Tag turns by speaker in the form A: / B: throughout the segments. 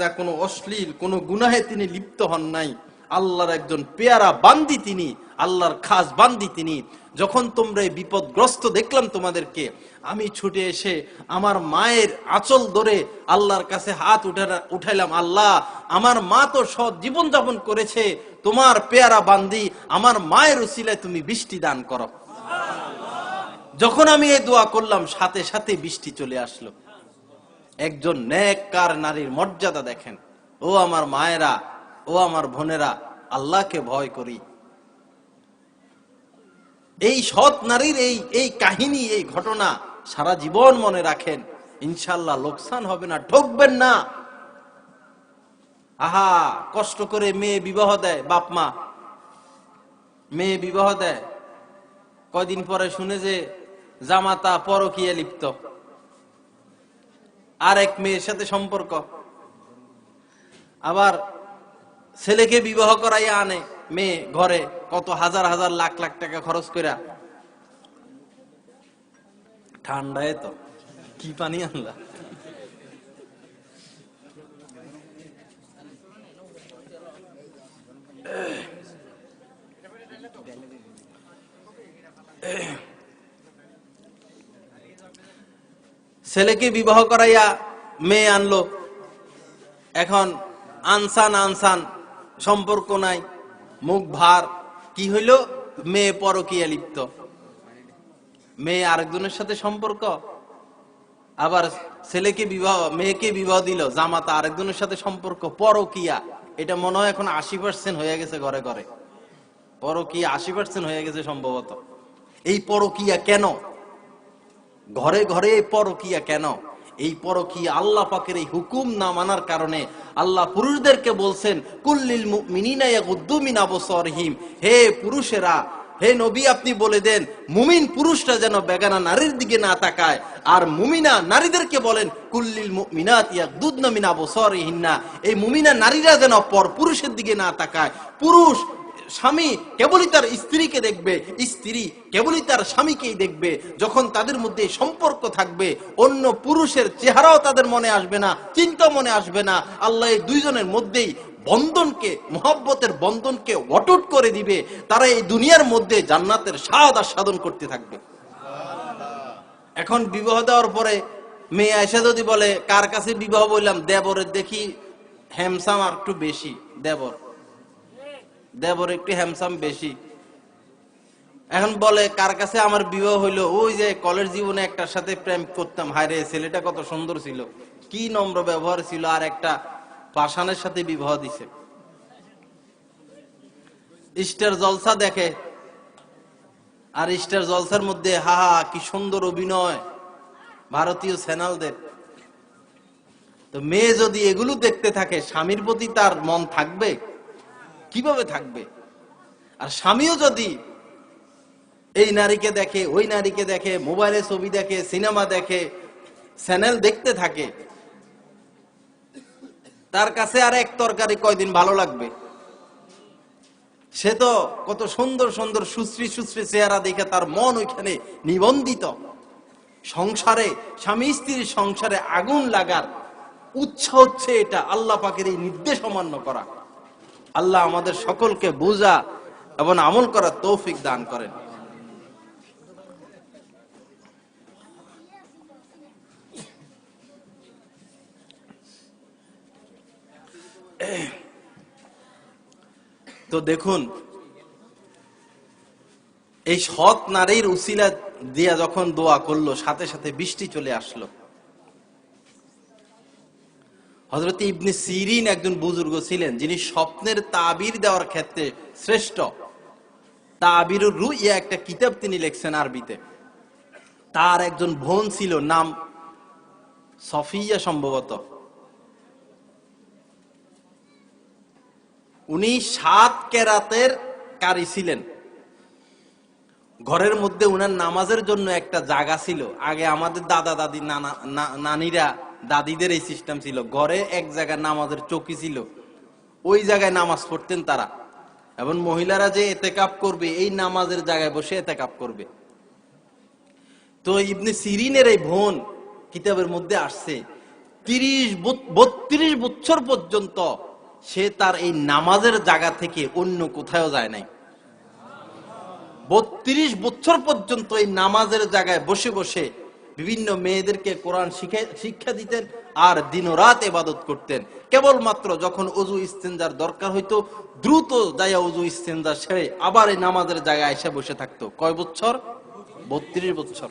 A: যাত্রা কোনো অশ্লীল, কোনো গুনাহে তিনি লিপ্ত হন নাই। আল্লাহর একজন পেয়ারা বান্দি তিনি, আল্লাহর খাস বান্দি তিনি। যখন তোমরা এই বিপদগ্রস্ত দেখলাম তোমাদেরকে, আমি ছুটে এসে আমার মায়ের আঁচল ধরে আল্লাহর কাছে হাত উঠাইলাম, আল্লাহ, আমার মা তো সৎ জীবন যাপন করেছে, তোমার পেয়ারা বান্দি, আমার মায়ের উসিলায় তুমি বৃষ্টি দান করো। যখন আমি এই দোয়া করলাম, সাথে সাথে বৃষ্টি চলে আসলো। একজন নেককার নারীর মর্যাদা দেখেন। ও আমার মায়েরা, ও আমার বোনেরা, আল্লাহকে ভয় করি। এই সৎ নারীর এই এই কাহিনী, এই ঘটনা সারা জীবন মনে রাখেন। ইনশাল্লাহ লোকসান হবে না, ঠকবেন না। আহা, কষ্ট করে মেয়ে বিবাহ দেয়, বাপ মা। মেয়ে বিবাহ দেয়। কয়দিন পরে শুনে যে জামাতা পরকিয়া লিপ্ত। আর এক মেয়ের সাথে সম্পর্ক। আবার ছেলেকে বিবাহ করাইয়া আনে মেয়ে ঘরে কত হাজার হাজার লাখ লাখ টাকা খরচ কইরা। ঠান্ডায় তো, কি পানি আনলা? ছেলেকে বিবাহ করাইয়া মেয়ে আনলো। এখন আনসান আনসান, সম্পর্ক নাই, মুখ ভার। কি হইল? মেয়ে পরকিয়া লিপ্ত। মেয়ে আরেকজনের সাথে সম্পর্ক। আবার ছেলেকে বিবাহ, মেয়েকে বিবাহ দিল, জামাতা আরেকজনের সাথে সম্পর্ক, পরকিয়া। এটা মনে হয় এখন আশি পার্সেন্ট হয়ে গেছে ঘরে ঘরে। পরকিয়া আশি পার্সেন্ট হয়ে গেছে সম্ভবত। এই পরকিয়া কেন? ঘরে ঘরে পরকিয়া কেন? এই পরকিয়া আল্লাহ পাকের এই হুকুম না মানার কারণে আল্লাহ পুরুষদেরকে বলছেন, কুল্লিল মুমিনিনা ইয়াগুদ্দু মিন আবসারহিম। হে পুরুষেরা, হে নবী আপনি বলে দেন, মুমিন পুরুষরা যেন বেগানা নারীর দিকে না তাকায়, আর মুমিনা নারীদেরকে বলেন, কুল্লিল মুমিনাত ইয়াগুদ্দুনা মিন আবসারিহিন্না। এই মুমিনা নারীরা যেন পর পুরুষের দিকে না তাকায়। পুরুষ স্বামী কেবলই তার স্ত্রীকে দেখবে, স্ত্রী কেবলই তার স্বামীকেই দেখবে, যখন তাদের মধ্যে সম্পর্ক থাকবে, অন্য পুরুষের চেহারাও তাদের মনে আসবে না চিন্তা মনে আসবে না। আল্লাহ এই দুইজনের মধ্যেই বন্ধনকে, মোহাব্বতের বন্ধনকে অটুট করে দিবে। তারা এই দুনিয়ার মধ্যে জান্নাতের স্বাদ আস্বাদন করতে থাকবে। এখন বিবাহ দেওয়ার পরে মেয়ে এসে যদি বলে, কার কাছে বিবাহ বললাম? দেবরের দেখি, হ্যামসাম আর একটু বেশি, দেবর। দেবর একটু হ্যামসাম বেশি। এখন বলে, কার কাছে আমার বিবাহ হইল? ওই যে কলেজ জীবনে একটার সাথে প্রেম করতাম। হায়রে, ছেলেটা কত সুন্দর ছিল। কি নম্র ব্যবহার ছিল, আর একটা পাষাণের সাথে বিবাহ দিছে। স্টার জলসা দেখে, আর ইস্টার জলসার মধ্যে, হা হা, কি সুন্দর অভিনয়। ভারতীয় চ্যানেলদের। তো মেয়ে যদি এগুলো দেখতে থাকে, স্বামীর প্রতি তার মন থাকবে? কীভাবে থাকবে? আর স্বামীও যদি এই নারীকে দেখে, ওই নারীকে দেখে, মোবাইলে ছবি দেখে, সিনেমা দেখে, চ্যানেল দেখতে থাকে, তার কাছে আর এক তরকারি কয়দিন ভালো লাগবে? সে তো কত সুন্দর সুন্দর, সুশ্রী সুশ্রী চেহারা দেখে তার মন ওইখানে নিবন্ধিত। সংসারে, স্বামী স্ত্রীর সংসারে আগুন লাগার উৎস হচ্ছে এটা, আল্লাহ পাকের এই নির্দেশ অমান্য করা। আল্লাহ আমাদের সকলকে বোঝা এবং আমল করার তৌফিক দান করেন। তো দেখুন, এই সৎ নারীর উসিলা দিয়া যখন দোয়া করল, সাথে সাথে বৃষ্টি চলে আসলো। হজরত ইবনে সিরিন একজন বুজুর্গ ছিলেন, যিনি স্বপ্নের তাবির দেওয়ার ক্ষেত্রে শ্রেষ্ঠ। তাবির রুইয়া একটা কিতাব তিনি লিখছেন আরবিতে। তার একজন বোন ছিল, নাম সফিয়া সম্ভবত। উনি সাত কেরাতের কারি ছিলেন। ঘরের মধ্যে উনার নামাজের জন্য একটা জায়গা ছিল। আগে আমাদের দাদা দাদি নানা নানিরা দাদিদের এই সিস্টেম ছিল। ঘরে এক জায়গায় নামাজের চৌকি ছিল। ওই জায়গায় নামাজ পড়তেন তারা। এবং মহিলারা যে এতে কাপ করবে, এই নামাজের জায়গায় বসে এতে কাপ করবে। তো ইবনে সিরিনের এই বোন কিতাবের মধ্যে আসছে। তিরিশ বত্রিশ বছর পর্যন্ত সে তার এই নামাজের জায়গা থেকে অন্য কোথাও যায় নাই। বত্রিশ বছর পর্যন্ত এই নামাজের জায়গায় বসে বসে বিভিন্ন মেয়েদেরকে কোরআন শিক্ষা দিতেন আর দিনরাত এবাদত করতেন। কেবলমাত্র যখন অজু ইস্তেঞ্জার দরকার হইতো, দ্রুত যাইয়া অজু ইস্তেঞ্জা সেরে আবার এই নামাজের জায়গায় এসে বসে থাকতো। কয় বছর বত্রিশ বছর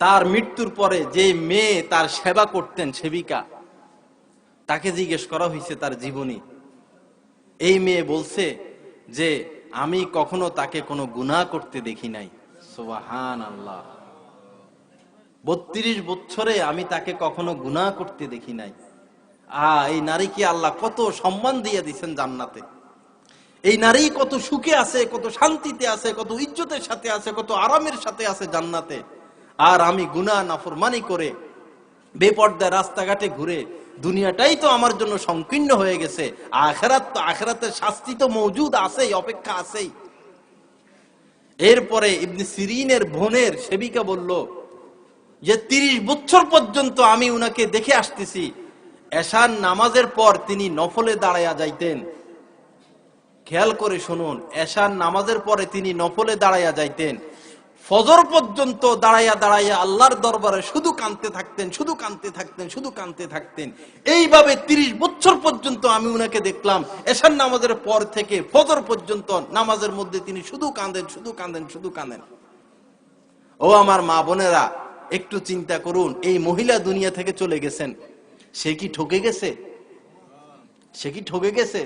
A: তার মৃত্যুর পরে যে মেয়ে তার সেবা করতেন সেবিকা, তাকে জিজ্ঞেস করা হয়েছে তার জীবনী। এই মেয়ে বলছে যে, আমি কখনো তাকে কোনো গুনাহ করতে দেখি নাই। সোবাহান আল্লাহ বত্রিশ বছরে আমি তাকে কখনো গুনাহ করতে দেখি নাই। আ এই নারীকে আল্লাহ কত সম্মান দিয়ে দিচ্ছেন জান্নাতে। এই নারী কত সুখে আছে, কত শান্তিতে আছে, কত ইজ্জতের সাথে আছে, কত আরামের সাথে আছে জান্নাতে। আর আমি গুনাহ, নাফরমানি করে বেপর্দায় রাস্তাঘাটে ঘুরে দুনিয়াটাই তো আমার জন্য সংকীর্ণ হয়ে গেছে। আখেরাত তো আখেরাতের শাস্তি তো মজুদ আছেই, অপেক্ষা আছেই। এরপরে ইবনে সিরিনের বোনের সেবিকা বলল যে তিরিশ বছর পর্যন্ত আমি উনাকে দেখে আসতেছি, এশার নামাজের পর তিনি নফলে দাঁড়াইয়া যাইতেন। খেয়াল করে শুনুন, এশার নামাজের পরে তিনি নফলে দাঁড়াইয়া যাইতেন। ফজর পর্যন্ত দাঁড়াইয়া দাঁড়াইয়া আল্লাহর দরবারে শুধু কানতে থাকতেন, শুধু কানতে থাকতেন, শুধু কানতে থাকতেন। এইভাবে তিরিশ বছর পর্যন্ত আমি উনাকে দেখলাম, এশার নামাজের পর থেকে ফজর পর্যন্ত নামাজের মধ্যে তিনি শুধু কাঁদেন শুধু কাঁদেন শুধু কাঁদেন। ও আমার মা বোনেরা একটু চিন্তা করুন, এই মহিলা দুনিয়া থেকে চলে গেছেন, সে কি ঠকে গেছে? সে কি ঠকে গেছে?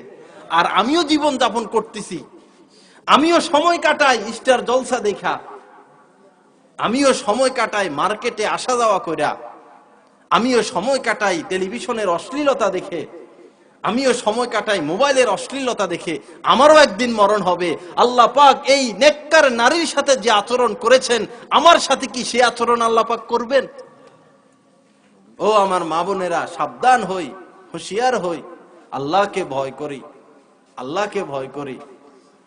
A: আর আমিও জীবন যাপন করতেছি, আমিও সময় কাটাই স্টার জলসা দেখা, আমিও সময় কাটাই মার্কেটে আসা যাওয়া কইরা, আমিও সময় কাটাই টেলিভিশনের অশ্লীলতা দেখে আমিও সময় কাটাই, মোবাইলের অশ্লীলতা দেখে আমারও একদিন মরণ হবে। আল্লাহ পাক এই নেককার নারীর সাথে যে আচরণ করেছেন, আমার সাথে কি সে আচরণ আল্লাহ পাক করবেন? ও আমার মা বোনেরা, সাবধান হই, হুঁশিয়ার হই, আল্লাহকে ভয় করি, আল্লাহকে ভয় করি।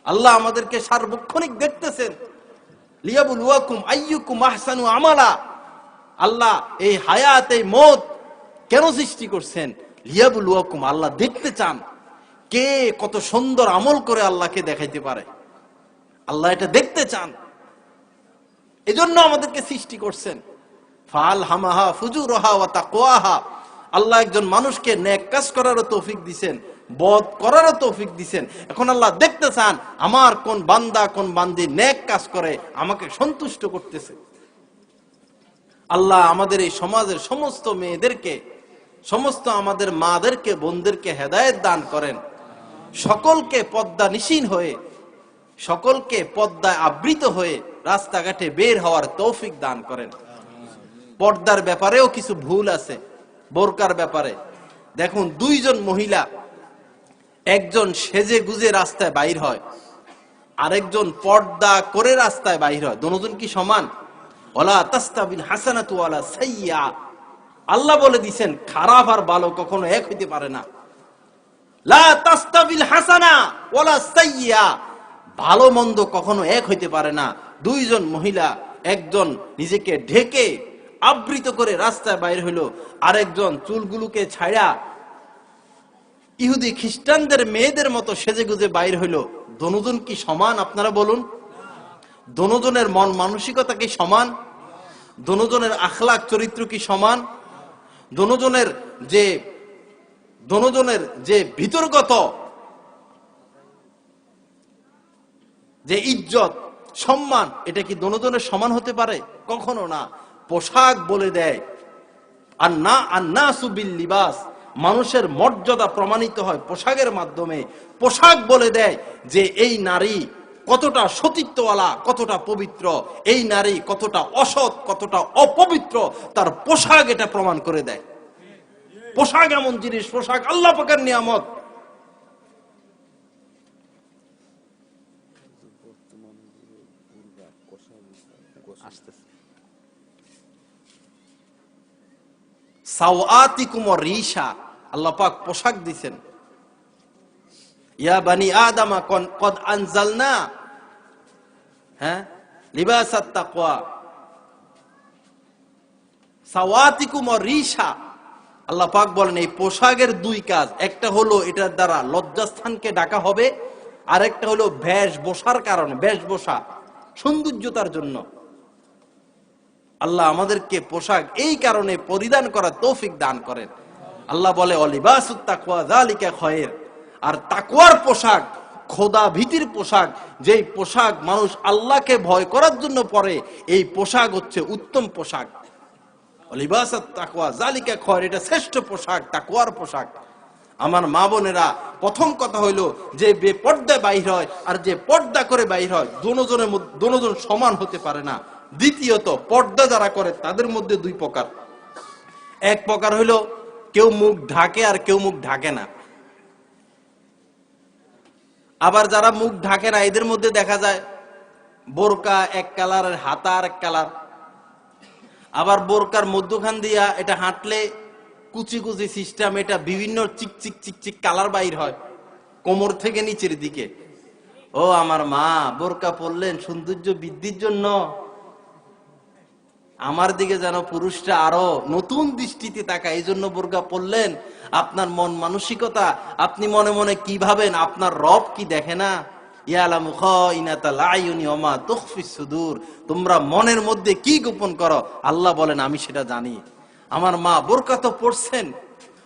A: আল্লাহ আমাদেরকে সার্বক্ষণিক দেখতেছেন। লিয়াবুল ওয়াকুম আইয়ুকুম আহসানু আমালা। আল্লাহ এই হায়াত, এই মত কেন সৃষ্টি করছেন? লিয়াবুল ওয়াকুম আল্লাহ দেখতে চান কে কত সুন্দর আমল করে আল্লাহকে দেখাইতে পারে। আল্লাহ এটা দেখতে চান। এজন্য আমাদেরকে সৃষ্টি করছেন। ফাল হামাহা তাকওয়াহা। আল্লাহ একজন মানুষকে নেক কাজ করারও তৌফিক দিছেন বধ করারও তৌফিক দিছেন। এখন আল্লাহ দেখতে চান, আমার কোন বান্দা, কোন বান্দি নেক কাজ করে, আমাকে সন্তুষ্ট করতেছে। আল্লাহ আমাদের এই সমাজের সমস্ত মেয়েদেরকে সমস্ত আমাদের মাদেরকে, বোনদেরকে হেদায়েত দান করেন। সকলকে পদ্মা নিশীন হয়ে, সকলকে পদ্মায় আবৃত হয়ে রাস্তাঘাটে বের হওয়ার তৌফিক দান করেন। পর্দার ব্যাপারেও কিছু ভুল আছে, বোরকার ব্যাপারে। দেখুন, দুইজন মহিলা একজন সেজে গুজে রাস্তায় বাইর হয়, আরেকজন পর্দা করে রাস্তায় বাইর হয়। দুজন কি সমান? ওলা তাস্তাবিল হাসানাতু সাইয়্যা আল্লাহ বলে দিছেন, খারাপ আর ভালো কখনো এক হইতে পারে না। হাসানা সাইয়্যা ভালো মন্দ কখনো এক হইতে পারে না। দুইজন মহিলা, একজন নিজেকে ঢেকে আবৃত করে রাস্তায় বাইর হইল, আরেকজন চুলগুলোকে ছাড়া ইহুদি খ্রিস্টানদের মেয়েদের মতো সেজে গুজে বাইর হইল। দনুজন কি সমান, আপনারা বলুন? দনুজনের মন মানসিকতা কি সমান? দনুজনের আখলাক চরিত্র কি সমান? দনুজনের যে দনুজনের যে ভিতরগত যে ইজ্জত, সম্মান, এটা কি দনুজনের সমান হতে পারে? কখনো না। পোশাক বলে দেয়। আর না আর না সুবিল লিবাস। মানুষের মর্যাদা প্রমাণিত হয় পোশাকের মাধ্যমে। পোশাক বলে দেয় যে এই নারী কতটা সতীত্বওয়ালা, কতটা পবিত্র। এই নারী কতটা অসৎ, কতটা অপবিত্র, তার পোশাক এটা প্রমাণ করে দেয়। পোশাক এমন জিনিস, পোশাক আল্লাহ পাকের নিয়ামত। সাওয়াতিকুম রিশা। আল্লাহ পাক পোশাক দিছেন। ইয়া বানি আদামা কদ আনজালনা হ্যাঁ লিবাসাত তাকওয়া আল্লাহ পাক বলেন, এই পোশাকের দুই কাজ, একটা হলো এটার দ্বারা লজ্জাস্থানকে ডাকা হবে হলো কারণে সৌন্দর্যতার জন্য। আল্লাহ আমাদেরকে পোশাক এই কারণে পরিধান করার তৌফিক দান করেন। আল্লাহ বলে, অলিবাসুত তাকওয়া, যালিকা খয়ের। আর তাকওয়ার পোশাক, খোদা ভীতির পোশাক, যেই পোশাক মানুষ আল্লাহকে ভয় করার জন্য পরে, এই পোশাক হচ্ছে উত্তম পোশাক। তাকওয়া জালিকা এটা শ্রেষ্ঠ পোশাক পোশাক। আমার মা বোনেরা, প্রথম কথা হইল যে হয়, আর যে পর্দা করে হয় সমান হতে পারে না। দ্বিতীয়ত, পর্দা যারা করে, তাদের মধ্যে দুই প্রকার। এক প্রকার হইল, কেউ মুখ ঢাকে আর কেউ মুখ ঢাকে না। আবার যারা মুখ ঢাকে না, এদের মধ্যে দেখা যায় বোরকা এক কালার হাতা আর এক কালার। আবার বোরকার মধ্যখান দিয়া এটা হাঁটলে কুচি কুচি সিস্টেম এটা বিভিন্ন চিকচিক চিকচিক চিক চিক কালার বাইর হয়, কোমর থেকে নিচের দিকে। ও আমার মা, বোরকা পরলেন সৌন্দর্য বৃদ্ধির জন্য। আমার দিকে যেন পুরুষটা আরও নতুন দৃষ্টিতে তাকায় এই জন্য বোরকা পড়লেন আপনার মন মানসিকতা, আপনি মনে মনে কি ভাবেন, আপনার রব কি দেখে না? তোমরা মনের মধ্যে কি গোপন করো? আল্লাহ বলেন, আমি সেটা জানি। আমার মা বোরকা তো পড়ছেন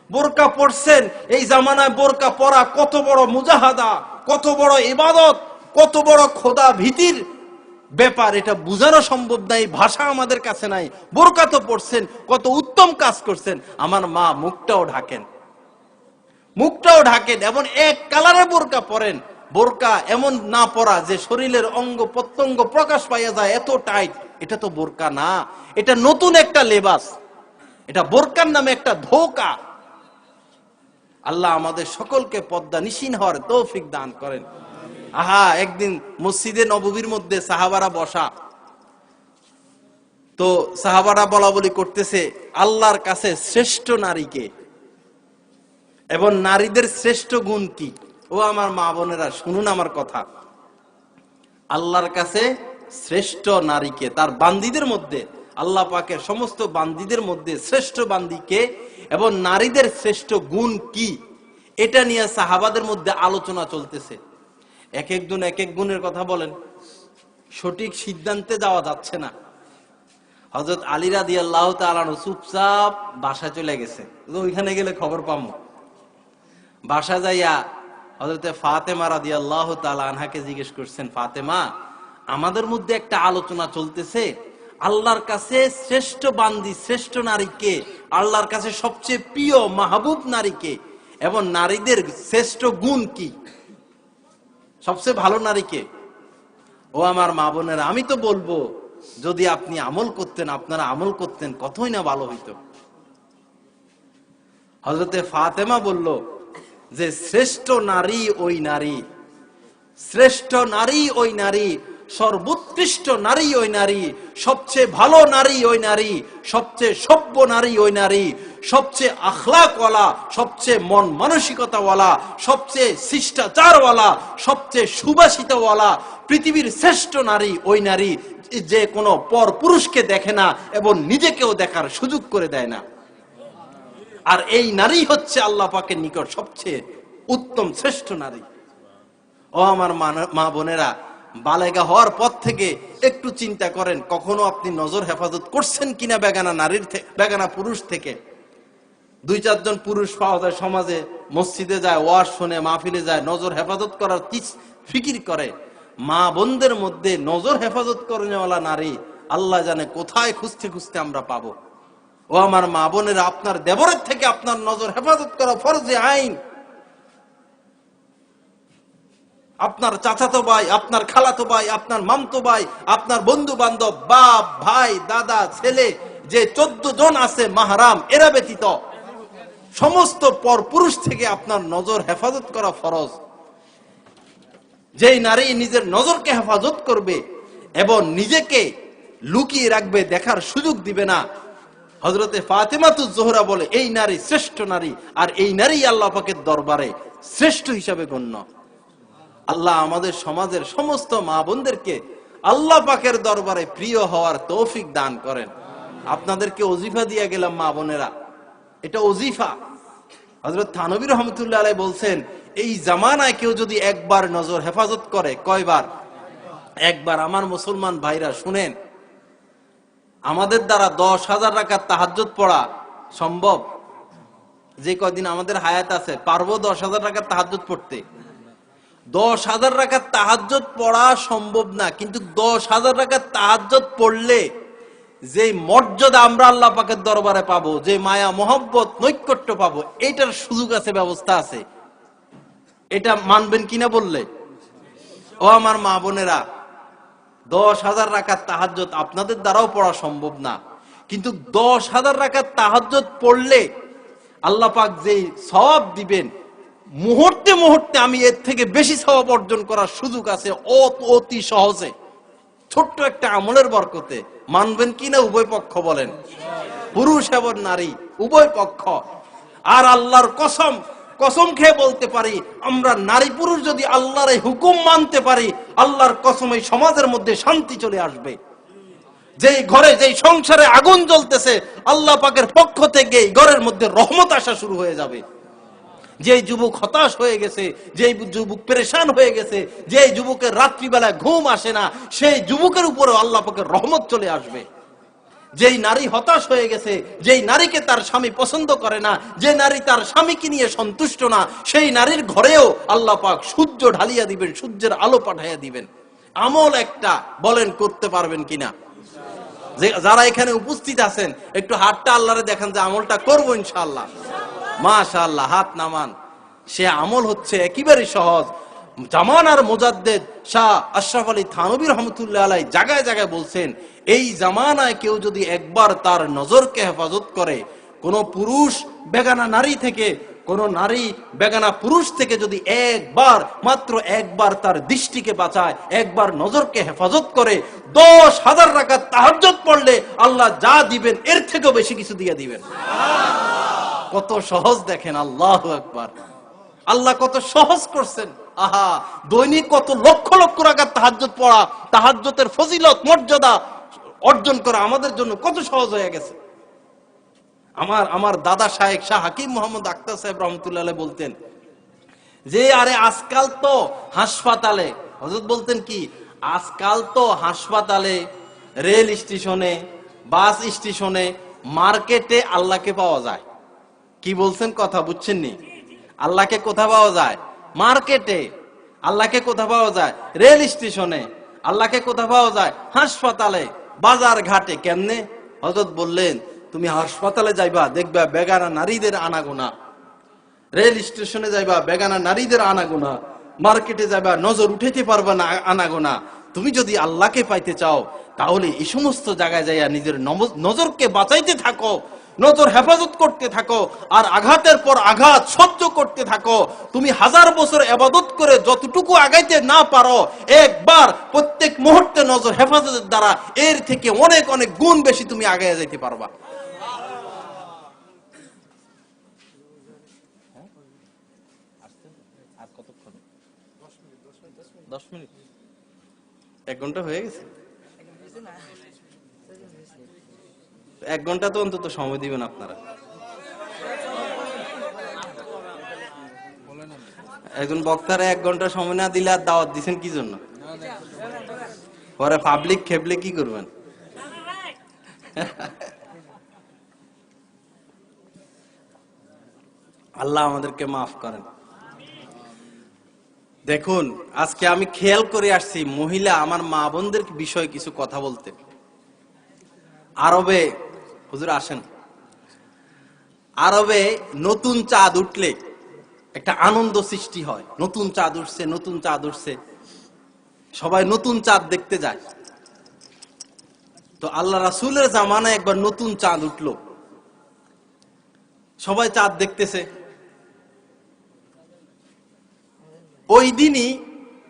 A: বোরকা পড়ছেন এই জামানায় বোরকা পরা কত বড় মুজাহাদা, কত বড় ইবাদত, কত বড় খোদা ভীতির ব্যাপার, এটা বোঝানো সম্ভব নাই, ভাষা আমাদের কাছে নাই। বোরকা তো পড়ছেন, কত উত্তম কাজ করছেন। আমার মা মুখটাও ঢাকেন। মুখটাও ঢাকেন, এমন এক কালারে বোরকা পরেন। বোরকা এমন না পরা যে শরীরের অঙ্গ প্রত্যঙ্গ প্রকাশ পাইয়া যায়, এত টাইট। এটা তো বোরকা না। এটা নতুন একটা লেবাস। এটা বোরকার নামে একটা ধোকা। আল্লাহ আমাদের সকলকে পদ্মা নিশীন হওয়ার তৌফিক দান করেন। আহা, একদিন মসজিদে নববীর মধ্যে সাহাবারা বসা। তো সাহাবারা বলা বলি করতেছে, আল্লাহর কাছে শ্রেষ্ঠ নারীকে। এবং নারীদের শ্রেষ্ঠ গুণ কি? ও আমার মা বোনেরা, শুনুন আমার কথা। আল্লাহর কাছে শ্রেষ্ঠ নারীকে, তার বান্দিদের মধ্যে, আল্লাহ পাকের সমস্ত বান্দিদের মধ্যে শ্রেষ্ঠ বান্দিকে এবং নারীদের শ্রেষ্ঠ গুণ কি? এটা নিয়ে সাহাবাদের মধ্যে আলোচনা চলতেছে। এক একজন এক এক গুণের কথা বলেন। সঠিক সিদ্ধান্তে যাওয়া যাচ্ছে না। হজরত আলী রাদি আল্লাহ তালানো চুপচাপ বাসা চলে গেছে। ওইখানে গেলে খবর পামো বাসা যাইয়া হজরতে ফাতেমা রাদি আল্লাহ আনহাকে জিজ্ঞেস করছেন, ফাতেমা, আমাদের মধ্যে একটা আলোচনা চলতেছে। আল্লাহর কাছে শ্রেষ্ঠ বান্দি, শ্রেষ্ঠ নারীকে আল্লাহর কাছে সবচেয়ে প্রিয় মাহবুব নারীকে এবং নারীদের শ্রেষ্ঠ গুণ কি? সবচেয়ে ভালো নারীকে? ও আমার মা বোনেরা, আমি তো বলব, যদি আপনি আমল করতেন, আপনারা আমল করতেন, কতই না ভালো হইতো। হজরতে ফাতেমা বলল, যে শ্রেষ্ঠ নারী ওই নারী, শ্রেষ্ঠ নারী ওই নারী, সর্বোৎকৃষ্ট নারী ওই নারী, সবচেয়ে ভালো নারী ওই নারী, সবচেয়ে সভ্য নারী ওই নারী সবচেয়ে আখলাকওয়ালা, সবচেয়ে মন মানসিকতাওয়ালা, সবচেয়ে শিষ্টাচারওয়ালা, সবচেয়ে সুবাসিতওয়ালা, পৃথিবীর শ্রেষ্ঠ নারী, ওই নারী যে কোনো পর পুরুষকে দেখে না এবং নিজেকেও দেখার সুযোগ করে দেয় না। আর এই নারী হচ্ছে আল্লাহ পাকের নিকট সবচেয়ে উত্তম শ্রেষ্ঠ নারী। ও আমার মা- বোনেরা, বালেগা হওয়ার পর থেকে একটু চিন্তা করেন, কখনো আপনি নজর হেফাজত করছেন কিনা বেগানা নারীর বেগানা পুরুষ থেকে? দুই চারজন পুরুষ পাওয়া যায় সমাজে, মসজিদে যায়, ওয়াজ শুনে, মাহফিলে যায়, নজর হেফাজত করার ফিকির করে? মা বোনদের মধ্যে নজর হেফাজত করেওয়ালা নারী, আল্লাহ জানে কোথায় খুঁজতে খুঁজতে আমরা পাবো। ও আমার মা বোনেরা, আপনার দেবরের থেকে আপনার নজর হেফাজত করা ফরজে আইন। আপনার চাচাতো ভাই, আপনার খালাতো ভাই, আপনার মামতো ভাই, আপনার বন্ধু বান্ধব বাপ, ভাই, দাদা, ছেলে, যে চোদ্দ জন আছে মাহারাম, এরা ব্যতীত সমস্ত পর পুরুষ থেকে আপনার নজর হেফাজত করা ফরজ। যেই নারী নিজের নজরকে হেফাজত করবে এবং নিজেকে লুকিয়ে রাখবে, দেখার সুযোগ দিবে না। হজরতে ফাতেমাতু জোহরা বলে, এই নারী শ্রেষ্ঠ নারী, আর এই নারী আল্লাহ পাকের দরবারে শ্রেষ্ঠ হিসাবে গণ্য। আল্লাহ আমাদের সমাজের সমস্ত মা বোনদেরকে আল্লাহ পাকের দরবারে প্রিয় হওয়ার তৌফিক দান করেন। আপনাদেরকে অজিফা দিয়ে গেলাম মা বোনেরা। এটা অজিফা হজরত থানবী রহমতুল্লাহ আলাই বলছেন, এই জামানায় কেউ যদি একবার নজর হেফাজত করে, কয়বার? একবার আমার মুসলমান ভাইরা শুনেন, আমাদের দ্বারা দশ হাজার টাকার তাহাজ্জত পড়া সম্ভব? যে কদিন আমাদের হায়াত আছে, পারব দশ হাজার টাকার তাহাজ্জত পড়তে? দশ হাজার টাকার তাহাজ্জত পড়া সম্ভব না, কিন্তু দশ হাজার টাকার তাহাজ্জত পড়লে যে মর্যাদা আমরা আল্লাহ পাকের দরবারে পাবো যে মায়া, মোহব্বত, নৈকট্য পাবো এটার সুযোগ আছে, ব্যবস্থা আছে। এটা মানবেন কিনা বললে? ও আমার মা বোনেরা, দশ হাজার রাখার তাহাজ্জত আপনাদের দ্বারাও পড়া সম্ভব না। কিন্তু দশ হাজার রাখার তাহাজ্জত পড়লে আল্লাহ পাক যে সব দিবেন, মুহূর্তে মুহূর্তে আমি এর থেকে বেশি সওয়াব অর্জন করার সুযোগ আছে অতি সহজে, ছোট্ট একটা আমলের বরকতে। মানবেন কিনা উভয় পক্ষ বলেন। পুরুষ এবং নারী, উভয় পক্ষ। আর আল্লাহর কসম কসম খেয়ে বলতে পারি, আমরা নারী পুরুষ যদি আল্লাহর এই হুকুম মানতে পারি, আল্লাহর কসম এই সমাজের মধ্যে শান্তি চলে আসবে। যেই ঘরে, যেই সংসারে আগুন জ্বলতেছে, আল্লাহ পাকের পক্ষ থেকে ঘরের মধ্যে রহমত আসা শুরু হয়ে যাবে। যেই যুবক হতাশ হয়ে গেছে, যেই যুবক পেরেশান হয়ে গেছে, যেই যুবকের রাত্রিবেলায় ঘুম আসে না, সেই যুবকের উপরে আল্লাহ পাকের রহমত চলে আসবে। যেই নারী হতাশ হয়ে গেছে, যেই নারীকে তার স্বামী পছন্দ করে না, যে নারী তার স্বামীকে নিয়ে সন্তুষ্ট না, সেই নারীর ঘরেও আল্লাহ পাক সূর্য ঢালিয়া দিবেন, সূর্যের আলো পাঠাইয়া দিবেন। আমল একটা বলেন করতে পারবেন কিনা? যে যারা এখানে উপস্থিত আছেন, একটু হাতটা আল্লাহরে দেখেন যে আমলটা করব ইনশাআল্লাহ। মাশাআল্লাহ, হাত নামান। সে আমল হচ্ছে একেবারে সহজ। জামানার মোজাদ্দেদ শাহ আশরাফ আলী থানবী রহমতুল্লাহ আলাই জায়গায় জায়গায় বলছেন, এই জামানায় কেউ যদি একবার তার নজরকে হেফাজত করে, কোন পুরুষ বেগানা নারী থেকে, কোন নারী বেগানা পুরুষ থেকে যদি একবার, মাত্র একবার তার দৃষ্টিকে বাঁচায়, একবার নজরকে হেফাজত করে, দশ হাজার টাকা তাহাজ্জত পড়লে আল্লাহ যা দিবেন, এর থেকেও বেশি কিছু দিয়ে দিবেন। কত সহজ দেখেন, আল্লাহ একবার আল্লাহ কত সহজ করছেন। আহা, দৈনিক কত লক্ষ লক্ষ টাকার তাহাজ্জত পড়া তাহাজ্জতের ফজিলত, মর্যাদা অর্জন করা আমাদের জন্য কত সহজ হয়ে গেছে। আমার আমার দাদা শাহেক শাহ হাকিম মোহাম্মদ আক্তার সাহেব রহমতুল্লাহ বলতেন, যে আরে আজকাল তো হাসপাতালে হজরত বলতেন কি, আজকাল তো হাসপাতালে, রেল স্টেশনে, বাস স্টেশনে, মার্কেটে আল্লাহকে পাওয়া যায়। কি বলছেন কথা বুঝছেন নি আল্লাহকে কোথা পাওয়া যায়? মার্কেটে। আল্লাহকে কোথা পাওয়া যায়? রেল স্টেশনে। আল্লাহকে কোথা পাওয়া যায়? হাসপাতালে। বাজার ঘাটে। কেমনে? হজরত বললেন, তুমি হাসপাতালে যাইবা, দেখবা বেগানা নারীদের আনাগোনা। রেল স্টেশনে যাইবা, বেগানা নারীদের আনাগোনা। মার্কেটে যাইবা, নজর উঠাইতে পারবা না আনাগোনা। তুমি যদি আল্লাহকে পাইতে চাও, তাহলে এই সমস্ত জায়গায় যাইয়া নিজের নজরকে বাঁচাইতে থাকো। নজর হেফাজত করতে থাকো, আর আঘাতের পর আঘাত সহ্য করতে থাকো। তুমি হাজার বছর এবাদত করে যতটুকু আগাইতে না পারো, একবার প্রত্যেক মুহূর্তে নজর হেফাজতের দ্বারা এর থেকে অনেক অনেক গুণ বেশি তুমি আগাইয়া যাইতে পারবা। মিনিট। এক ঘণ্টা হয়ে গেছে? এক ঘণ্টা তো অন্তত সময় দিবেন আপনারা। একজন বক্তারা এক ঘণ্টা সময় না দিলে আর দাওয়াত দিছেন কি জন্য? পরে পাবলিক খেপলে কি করবেন? আল্লাহ আমাদেরকে মাফ করেন। দেখুন, আজকে আমি খেয়াল করে আসছি, মহিলা আমার মা বোনদের বিষয়ে কিছু কথা বলতে। আরবে হুজুর আসেন। আরবে নতুন চাঁদ উঠলে একটা আনন্দ সৃষ্টি হয়। নতুন চাঁদ উঠছে, নতুন চাঁদ উঠছে। সবাই নতুন চাঁদ দেখতে যায়। তো আল্লাহ রাসুলের জামানায় একবার নতুন চাঁদ উঠল। সবাই চাঁদ দেখতেছে। ওই দিনই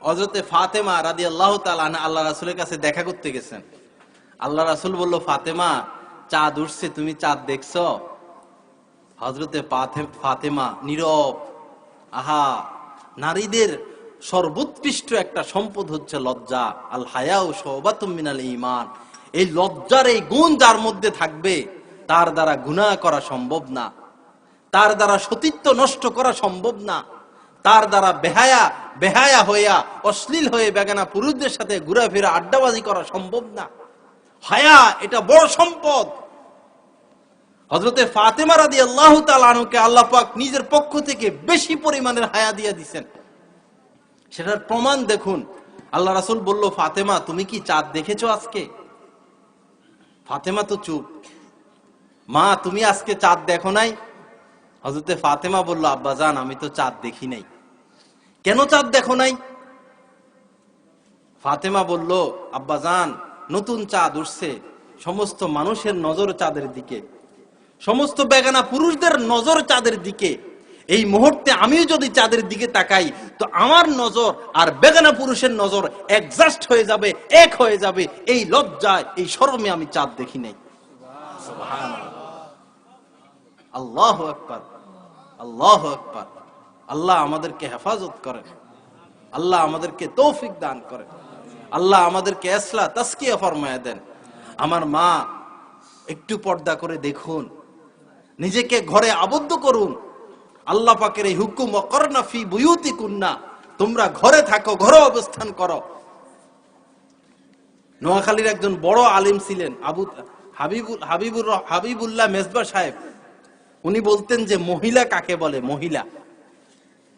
A: হজরতে ফাতেমা রাদি আল্লাহ তালা আল্লাহ রাসুলের কাছে দেখা করতে গেছেন। আল্লাহ রাসুল বলল, ফাতেমা চাঁদ উঠছে, তুমি চাঁদ দেখছ? হজরতে ফাতেমা নীরব। আহা, নারীদের সর্বোৎকৃষ্ট একটা সম্পদ হচ্ছে লজ্জা। আল হায়া ও সৌবাতুম মিনাল ইমান এই লজ্জার এই গুণ যার মধ্যে থাকবে, তার দ্বারা গুনাহ করা সম্ভব না। তার দ্বারা সতীত্ব নষ্ট করা সম্ভব না। তার দ্বারা বেহায়া বেহায়া হইয়া অশ্লীল হয়ে বেগানা পুরুষদের সাথে ঘোরাফেরা, আড্ডাবাজি করা সম্ভব না। হায়া, এটা বড় সম্পদ। হজরতে ফাতেমা রাদি আল্লাহ তালুকে আল্লাহ পাক নিজের পক্ষ থেকে বেশি পরিমাণের হায়া দিয়ে দিছেন। সেটার প্রমাণ দেখুন। আল্লাহ রাসুল বলল, ফাতেমা, তুমি কি চাঁদ দেখেছ আজকে? ফাতেমা তো চুপ। মা, তুমি আজকে চাঁদ দেখো নাই? হজরতে ফাতেমা বলল, আব্বা জান, আমি তো চাঁদ দেখি নাই। কেন চাঁদ দেখো নাই? ফাতেমা বলল, আব্বা জান নতুন চাঁদ উঠছে সমস্ত মানুষের নজর চাঁদের দিকে। সমস্ত বেগানা পুরুষদের নজর চাঁদের দিকে। এই মুহূর্তে আমিও যদি চাঁদের দিকে তাকাই, তো আমার নজর আর বেগানা পুরুষের নজর একজাস্ট হয়ে যাবে, এক হয়ে যাবে। এই লজ্জায়, এই শরমে আমি চাঁদ দেখি নাই। আল্লাহ আকবার। আল্লাহ আল্লাহ আমাদেরকে হেফাজত করেন। আল্লাহ আমাদেরকে তৌফিক দান করেন। আল্লাহ আমাদেরকে এসলা তাস্কিয়া ফরমায়া দেন। আমার মা একটু পর্দা করে দেখুন, নিজেকে ঘরে আবদ্ধ করুন। আল্লাহ পাকের এই হুকুম অকর্ণা ফি বুয়ুতি কুন্না তোমরা ঘরে থাকো, ঘরে অবস্থান করো। নোয়াখালীর একজন বড় আলিম ছিলেন, আবু, হাবিবুল, হাবিবুর হাবিবুল্লাহ মেজবা সাহেব। উনি বলতেন যে, মহিলা কাকে বলে? মহিলা।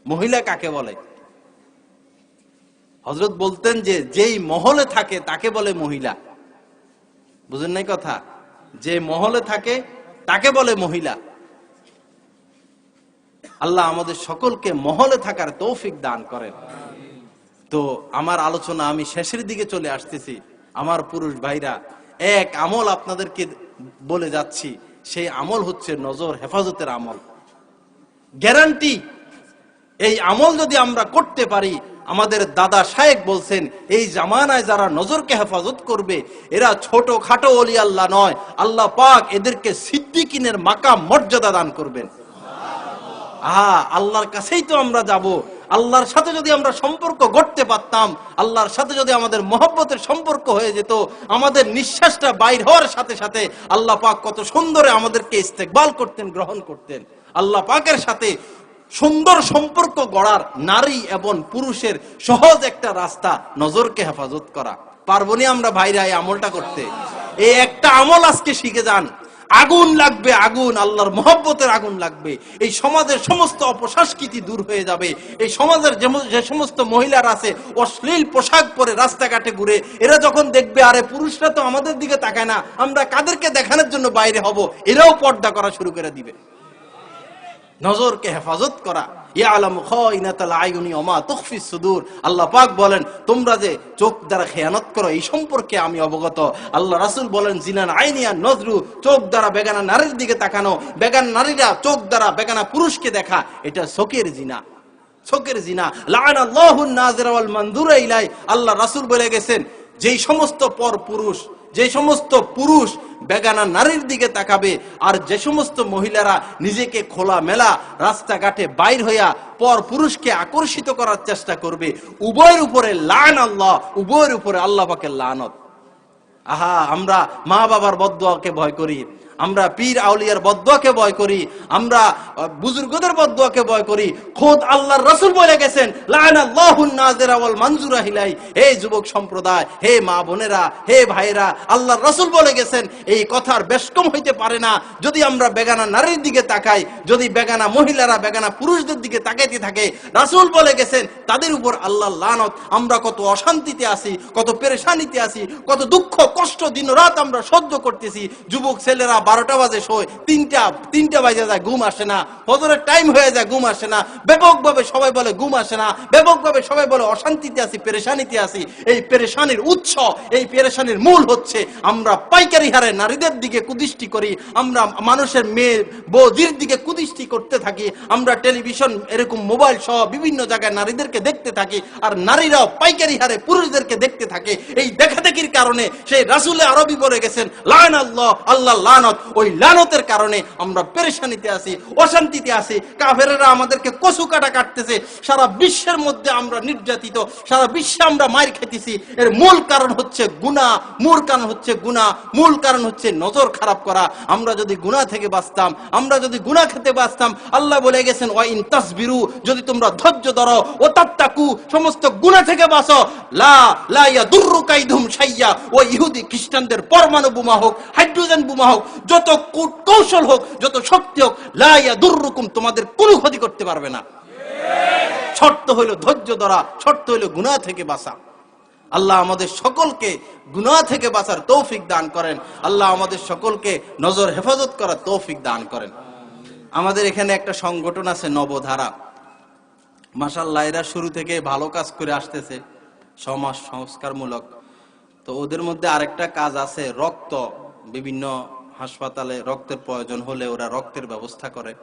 A: মহিলা কাকে বলে? হজরত বলতেন যে, যেই মহলে থাকে তাকে বলে মহিলা। বুঝেন নাই কথা? যে মহলে থাকে তাকে বলে মহিলা। আল্লাহ আমাদের সকলকে মহলে থাকার তৌফিক দান করেন। তো আমার আলোচনা আমি শেষের দিকে চলে আসতেছি। আমার পুরুষ ভাইরা, এক আমল আপনাদেরকে বলে যাচ্ছি। সেই আমল হচ্ছে নজর হেফাজতের আমল। গ্যারান্টি, এই আমল যদি আমরা করতে পারি আমাদের দাদা শায়েক বলছেন, এই জামানায় যারা নজরকে হেফাজত করবে, এরা ছোট খাটো অলি আল্লাহ নয়। আল্লাহ পাক এদেরকে সিদ্দিকিনের মাকা মর্যাদা দান করবেন। আহা, আল্লাহর কাছেই তো আমরা যাব। আল্লাহর সাথে যদি আমরা সম্পর্ক গড়তে পারতাম, আল্লাহর সাথে যদি আমাদের মহব্বতের সম্পর্ক হয়ে যেত, আমাদের নিঃশ্বাসটা বাইর হওয়ার সাথে সাথে আল্লাহ পাক কত সুন্দরে আমাদেরকে ইস্তেকবাল করতেন, গ্রহণ করতেন। আল্লাহ পাকের সাথে সুন্দর সম্পর্ক গড়ার নারী এবং পুরুষের সহজ একটা রাস্তা নজরকে হেফাজত করা। পারবনি আমরা ভাইরা এই আমলটা করতে? এই একটা আমল আজকে শিখে যান। আগুন লাগবে, আগুন, আল্লাহর মহব্বতের আগুন লাগবে। এই সমাজের সমস্ত অপসংস্কৃতি দূর হয়ে যাবে। এই সমাজের যে সমস্ত মহিলারা আছে, অশ্লীল পোশাক পরে রাস্তাঘাটে ঘুরে, এরা যখন দেখবে, আরে পুরুষরা তো আমাদের দিকে তাকায় না, আমরা কাদেরকে দেখানোর জন্য বাইরে হব, এরাও পর্দা করা শুরু করে দিবে। নজরকে হেফাজত করা। আল্লাহ পাক বলেন, তোমরা যে চোখ দ্বারা খেয়ানত করো, এই সম্পর্কে আমি অবগত। আল্লাহ রাসূল বলেন, জিনান আইনিয়া নজরু, চোখ দ্বারা বেগানা নারীর দিকে তাকানো। বেগান নারীরা চোখ দ্বারা বেগানা পুরুষকে দেখা, এটা শোকের জিনা। শোকের জিনা। ইলাই আল্লাহ রাসূল বলে গেছেন, যেই সমস্ত পর পুরুষ যে সমস্ত পুরুষ বেগানা নারীর দিকে তাকাবে, আর যে সমস্ত মহিলারা নিজেকে খোলা মেলা রাস্তাঘাটে বাইর হইয়া পর পুরুষকে আকর্ষিত করার চেষ্টা করবে, উভয়ের উপরে লান আল্লাহ, উভয়ের উপরে আল্লাহ পাকে লানত। আহা, আমরা মা বাবার বদুয়াকে ভয় করি। আমরা পীর আউলিয়ার বদুয়াকে ভয় করি, আমরা বুজুর্গদের বদুয়াকে ভয় করি। খোদ আল্লাহর রাসূল বলে গেছেন যুবক সম্প্রদায়, হে মা বোনেরা, হে ভাইরা আল্লাহর রাসূল বলে গেছেন, এই কথার বেশকম হইতে পারে না। যদি আমরা বেগানা নারীর দিকে তাকাই, যদি বেগানা মহিলারা বেগানা পুরুষদের দিকে তাকাইতে থাকে, রাসূল বলে গেছেন, তাদের উপর আল্লাহ লানত, আমরা কত অশান্তিতে আছি, কত পেরেশানিতে আছি, কত দুঃখ, কষ্ট দিন রাত আমরা সহ্য করতেছি। যুবক ছেলেরা বারোটা বাজে শোয় তিনটা তিনটা বাজে যায়, ঘুম আসে না। ফজরের টাইম হয়ে যায়, ঘুম আসে না। ব্যাপকভাবে সবাই বলে ঘুম আসে না। ব্যাপকভাবে সবাই বলে অশান্তিতে আছি, পেরেশানিতে আছি। এই পেরেশানির উৎস, এই পেরেশানির মূল হচ্ছে আমরা পাইকারি হারে নারীদের দিকে কুদৃষ্টি করি, আমরা মানুষের মেয়ে, বৌদির দিকে কুদৃষ্টি করতে থাকি, আমরা টেলিভিশন, এরকম মোবাইল সহ বিভিন্ন জায়গায় নারীদেরকে দেখতে থাকি, আর নারীরাও পাইকারি হারে পুরুষদেরকে দেখতে থাকে। এই দেখাদেখির কারণে সেই রাসুলে আরবি বলে গেছেন লান আল্লাহ আল্লাহ লানত ওই লানতের কারণে আমরা পেরেশানিতে আছি, অশান্তিতে আছি। কাফেরেরা আমাদেরকে কচু কাটা কাটতেছে। সারা বিশ্বের মধ্যে আমরা নির্যাতিত, সারা বিশ্বে আমরা মার খেতেছি এর মূল কারণ হচ্ছে গুণা মূল কারণ হচ্ছে গুণা মূল কারণ হচ্ছে নজর খারাপ করা। আমরা যদি গুণা থেকে বাঁচতাম, আমরা যদি গুণা খেতে বাঁচতাম, আল্লাহ বলে গেছেন, ওয়াইন তাসবিরু, যদি তোমরা ধৈর্য ধরো, ও তাত্তাকু, সমস্ত গুণা থেকে বাঁচো। লা লা ইয়াদুররু কাইদুম শাইয়া। ও ইহুদি খ্রিস্টানদের পরমাণু বোমা হোক, হাইড্রোজেন বোমা হোক যত কৌশল হোক, যত শক্তি হোক লাইয়া ইয়াদুররুকুম তোমাদের কোনো ক্ষতি করতে পারবে না। শর্ত হইল ধৈর্য ধরা, শর্ত হইল গুনাহ থেকে বাঁচা। আল্লাহ আমাদের সকলকে গুনাহ থেকে বাঁচার তৌফিক দান করেন। আল্লাহ আমাদের সকলকে নজর হেফাজত করার তৌফিক দান করেন। আমাদের এখানে একটা সংগঠন আছে নবধারা। মাসাল্লাহ এরা শুরু থেকে ভালো কাজ করে আসতেছে, সমাজ সংস্কারমূলক। তো ওদের মধ্যে আরেকটা কাজ আছে, রক্ত, বিভিন্ন হাসপাতালে রক্তের প্রয়োজন হলে ওরা রক্তের ব্যবস্থা করে।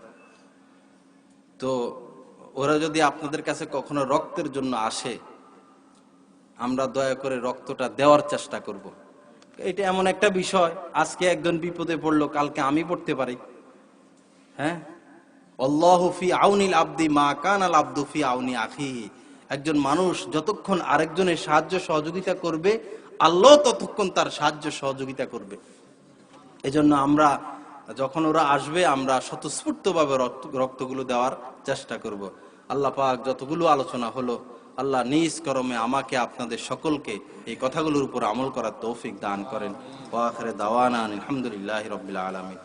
A: তো ওরা যদি আপনাদের কাছে কখনো রক্তের জন্য আসে, আমরা দয়া করে রক্তটা দেওয়ার চেষ্টা করব। এটা এমন একটা বিষয়, আজকে একজন বিপদে পড়ল, কালকে আমি পড়তে পারি। হ্যাঁ? আল্লাহ ফি আউনিল আব্দি মা কান আল আব্দু ফি আউনি আখি একজন মানুষ যতক্ষণ আরেকজনের সাহায্য সহযোগিতা করবে, আল্লাহ ততক্ষণ তার সাহায্য সহযোগিতা করবে। এজন্য আমরা যখন ওরা আসবে, আমরা স্বতঃস্ফূর্তভাবে রক্ত, রক্তগুলো দেওয়ার চেষ্টা করব। আল্লাহ পাক যতগুলো আলোচনা হলো, আল্লাহ নিজ করমে আমাকে আপনাদের সকলকে এই কথাগুলোর উপর আমল করার তৌফিক দান করেন। ওয়াখরে দাওয়ানা আলহামদুলিল্লাহ রবিল্লা আলমী